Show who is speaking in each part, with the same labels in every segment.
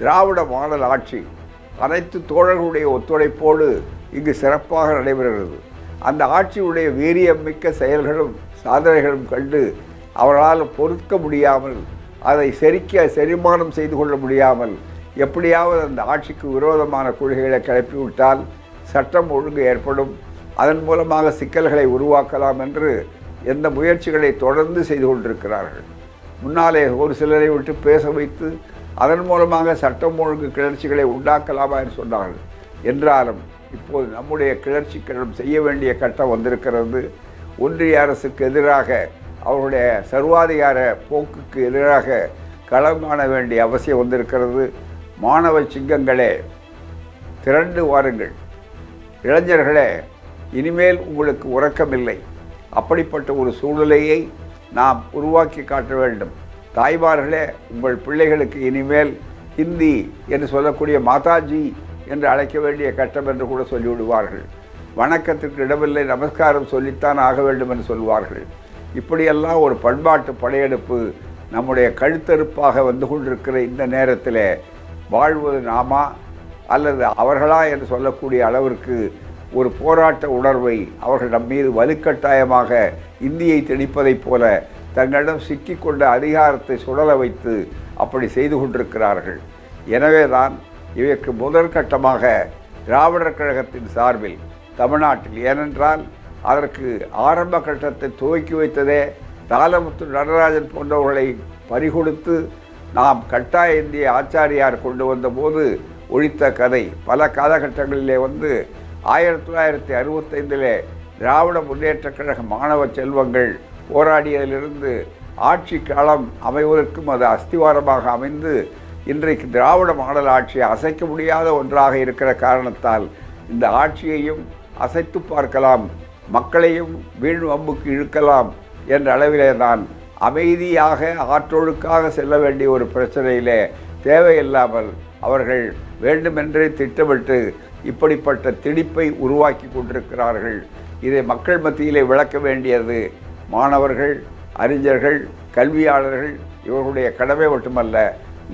Speaker 1: திராவிட model ஆட்சி அனைத்து தோழர்களுடைய ஒத்துழைப்போடு இங்கு சிறப்பாக நடைபெறுகிறது. அந்த ஆட்சியுடைய வீரியமிக்க செயல்களும் சாதனைகளும் கண்டு அவர்களால் பொறுக்க முடியாமல் அதை செரிக்க செரிமானம் செய்து கொள்ள முடியாமல் எப்படியாவது அந்த ஆட்சிக்கு விரோதமான கொள்கைகளை கிளப்பிவிட்டால் சட்டம் ஒழுங்கு ஏற்படும். அதன் மூலமாக சிக்கல்களை உருவாக்கலாம் என்று எந்த முயற்சிகளை தொடர்ந்து செய்து கொண்டிருக்கிறார்கள். முன்னாலே ஒரு சிலரை விட்டு பேச வைத்து அதன் மூலமாக சட்டம் ஒழுங்கு கிளர்ச்சிகளை உண்டாக்கலாமா என்று சொன்னார்கள். என்றாலும் இப்போது நம்முடைய கிளர்ச்சிகளும் செய்ய வேண்டிய கட்டம் வந்திருக்கிறது. ஒன்றிய அரசுக்கு எதிராக அவருடைய சர்வாதிகார போக்குக்கு எதிராக களம் காண வேண்டிய அவசியம் வந்திருக்கிறது. மாணவ சிங்கங்களே திரண்டு வாருங்கள். இளைஞர்களே இனிமேல் உங்களுக்கு உறக்கமில்லை. அப்படிப்பட்ட ஒரு சூழ்நிலையை நாம் உருவாக்கி காட்ட வேண்டும். தாய்மார்களே உங்கள் பிள்ளைகளுக்கு இனிமேல் ஹிந்தி என்று சொல்லக்கூடிய மாதாஜி என்று அழைக்க வேண்டிய கட்டம் என்று கூட சொல்லிவிடுவார்கள். வணக்கத்திற்கு இடமில்லை நமஸ்காரம் சொல்லித்தான் ஆக வேண்டும் என்று சொல்வார்கள். இப்படியெல்லாம் ஒரு பண்பாட்டு படையெடுப்பு நம்முடைய கழுத்தறுப்பாக வந்து கொண்டிருக்கிற இந்த நேரத்தில் வாழ்வது நாமா? அல்லது அவர்களா என்று சொல்லக்கூடிய அளவிற்கு ஒரு போராட்ட உணர்வை அவர்கள் நம் மீது வலுக்கட்டாயமாக இந்தியை திணிப்பதைப் போல தங்களிடம் சிக்கிக்கொண்ட அதிகாரத்தை சுழல வைத்து அப்படி செய்து கொண்டிருக்கிறார்கள். எனவே தான் இவைக்கு முதற்கட்டமாக திராவிடர் கழகத்தின் சார்பில் தமிழ்நாட்டில் ஏனென்றால் அதற்கு ஆரம்ப கட்டத்தை துவக்கி வைத்ததே தாலமுத்து நடராஜன் போன்றவர்களை பறிகொடுத்து நாம் கட்டாய இந்திய ஆச்சாரியார் கொண்டு வந்தபோது ஒழித்த கதை பல காலகட்டங்களிலே வந்து ஆயிரத்தி தொள்ளாயிரத்தி அறுபத்தைந்திலே திராவிட முன்னேற்றக் கழக மாணவ செல்வங்கள் போராடியதிலிருந்து ஆட்சி காலம் அமைவதற்கும் அது அஸ்திவாரமாக அமைந்து இன்றைக்கு திராவிட மாடல் ஆட்சியை அசைக்க முடியாத ஒன்றாக இருக்கிற காரணத்தால் இந்த ஆட்சியையும் அசைத்து பார்க்கலாம் மக்களையும் வீண் வம்புக்கு இழுக்கலாம் என்ற அளவிலே தான் அமைதியாக ஆற்றொழுக்காக செல்ல வேண்டிய ஒரு பிரச்சனையிலே தேவையில்லாமல் அவர்கள் வேண்டுமென்றே திட்டமிட்டு இப்படிப்பட்ட திணிப்பை உருவாக்கி கொண்டிருக்கிறார்கள். இதை மக்கள் மத்தியிலே விளக்க வேண்டியது மாணவர்கள் அறிஞர்கள் கல்வியாளர்கள் இவர்களுடைய கடமை மட்டுமல்ல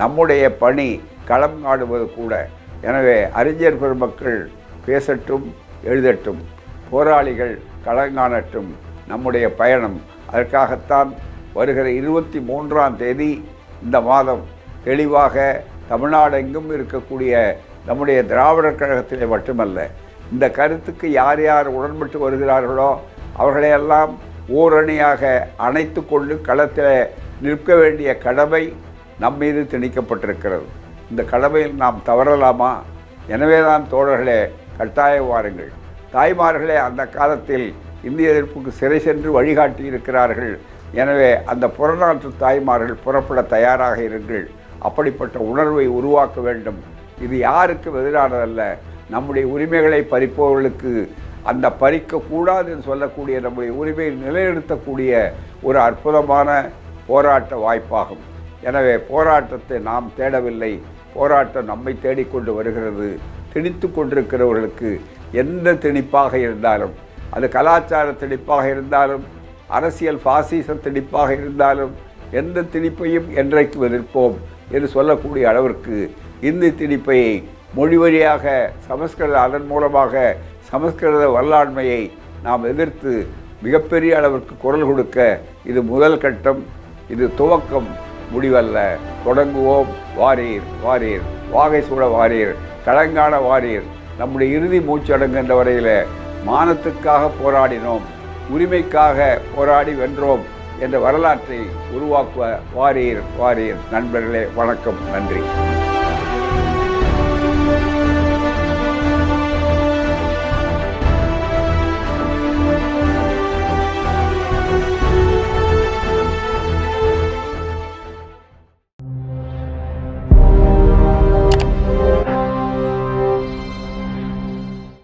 Speaker 1: நம்முடைய பணி களம் காடுவது கூட. எனவே அறிஞர் பெருமக்கள் பேசட்டும் எழுதட்டும். போராளிகள் களங்காணட்டும் நம்முடைய பயணம். அதற்காகத்தான் வருகிற இருபத்தி மூன்றாம் தேதி இந்த மாதம் தெளிவாக தமிழ்நாடெங்கும் இருக்கக்கூடிய நம்முடைய திராவிடர் கழகத்திலே மட்டுமல்ல இந்த கருத்துக்கு யார் யார் உடன்பட்டு வருகிறார்களோ அவர்களையெல்லாம் ஓரணியாக அணைத்து கொண்டு களத்தில் நிற்க வேண்டிய கடமை நம் மீது திணிக்கப்பட்டிருக்கிறது. இந்த கடமையில் நாம் தவறலாமா? எனவேதான் தோழர்களே கட்டாயம் வாருங்கள். தாய்மார்களே அந்த காலத்தில் இந்திய எதிர்ப்புக்கு சிறை சென்று வழிகாட்டி இருக்கிறார்கள் எனவே அந்த புறநாற்று தாய்மார்கள் புறப்பட தயாராக இருங்கள். அப்படிப்பட்ட உணர்வை உருவாக்க வேண்டும். இது யாருக்கும் எதிரானதல்ல. நம்முடைய உரிமைகளை பறிப்பவர்களுக்கு அந்த பறிக்கக்கூடாதுன்னு சொல்லக்கூடிய நம்முடைய உரிமையை நிலைநிறுத்தக்கூடிய ஒரு அற்புதமான போராட்ட வாய்ப்பாகும். எனவே போராட்டத்தை நாம் தேடவில்லை. போராட்டம் நம்மை தேடிக்கொண்டு வருகிறது. திணித்து கொண்டிருக்கிறவர்களுக்கு எந்த திணிப்பாக இருந்தாலும் அது கலாச்சார திணிப்பாக இருந்தாலும் அரசியல் பாசிச திணிப்பாக இருந்தாலும் எந்த திணிப்பையும் என்றைக்கு எதிர்ப்போம் என்று சொல்லக்கூடிய அளவிற்கு இந்தி திணிப்பை மொழி வழியாக சமஸ்கிருத அதன் மூலமாக சமஸ்கிருத வரலாண்மையை நாம் எதிர்த்து மிகப்பெரிய அளவிற்கு குரல் கொடுக்க இது முதல் கட்டம். இது துவக்கம் முடிவல்ல. தொடங்குவோம். வாரீர் வாரீர். வாகை சூட வாரீர். களங்கான வாரீர். நம்முடைய இறுதி மூச்சு அடங்குகின்ற வரையில் மானத்துக்காக போராடினோம். உரிமைக்காக போராடி வென்றோம் என்ற வரலாற்றை உருவாக்குவ வாரீர் வாரீர். நண்பர்களே வணக்கம். நன்றி.